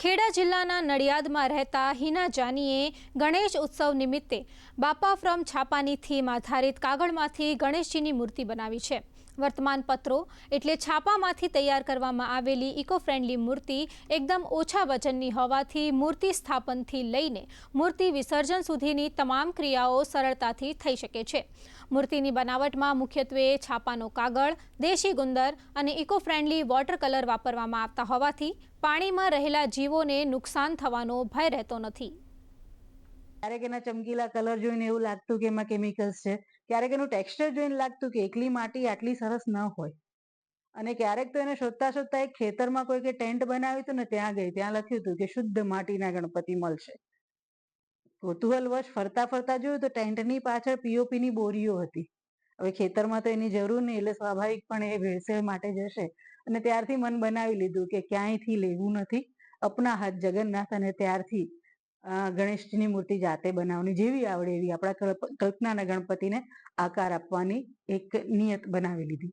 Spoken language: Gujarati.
ખેડા જિલ્લાના નડિયાદમાં રહેતા હિના જાનીએ ગણેશ ઉત્સવ નિમિત્તે બાપા ફ્રોમ છાપાની થીમ આધારિત કાગળમાંથી ગણેશજીની મૂર્તિ બનાવી છે. વર્તમાન પત્રો એટલે છાપામાંથી તૈયાર કરવામાં આવેલી ઇકો ફ્રેન્ડલી મૂર્તિ એકદમ ઓછા વજનની હોવાથી મૂર્તિ સ્થાપનથી લઈને મૂર્તિ વિસર્જન સુધીની તમામ ક્રિયાઓ સરળતાથી થઈ શકે છે. મૂર્તિની બનાવટમાં મુખ્યત્વે છાપાનો કાગળ, દેશી ગુંદર અને ઇકો ફ્રેન્ડલી વોટર કલર વાપરવામાં આવતા હોવાથી પાણીમાં રહેલા જીવોને નુકસાન થવાનો ભય રહેતો નથી. ક્યારેક એના ચમકીલા કલર જોઈને એવું લાગતું કે એમાં કેમિકલ્સ છે. ક્યારેક એનું ટેક્સચર જોઈને લાગતું કે એકલી માટી આટલી સરસ ન હોય. અને ક્યારેક તો એને શોધતા શોધતા એક ખેતરમાં કોઈકે ટેન્ટ બનાવ્યું હતું ને ત્યાં ગઈ, ત્યાં લખ્યું હતું કે શુદ્ધ માટીના ગણપતિ મળશે. કૌતૂહલવશ ફરતા ફરતા જોયું તો ટેન્ટની પાછળ પીઓપી ની બોરીઓ હતી. હવે ખેતરમાં તો એની જરૂર નહીં એટલે સ્વાભાવિક પણ એ ભેળસેળ માટે જશે. અને ત્યારથી મન બનાવી લીધું કે ક્યાંયથી લેવું નથી. અપના હાથ જગન્નાથ અને ત્યારથી ગણેશજીની મૂર્તિ જાતે બનાવવાની જેવી આવડે એવી આપણા કલ્પ- કલ્પનાના ગણપતિને આકાર આપવાની એક નિયત બનાવી લીધી.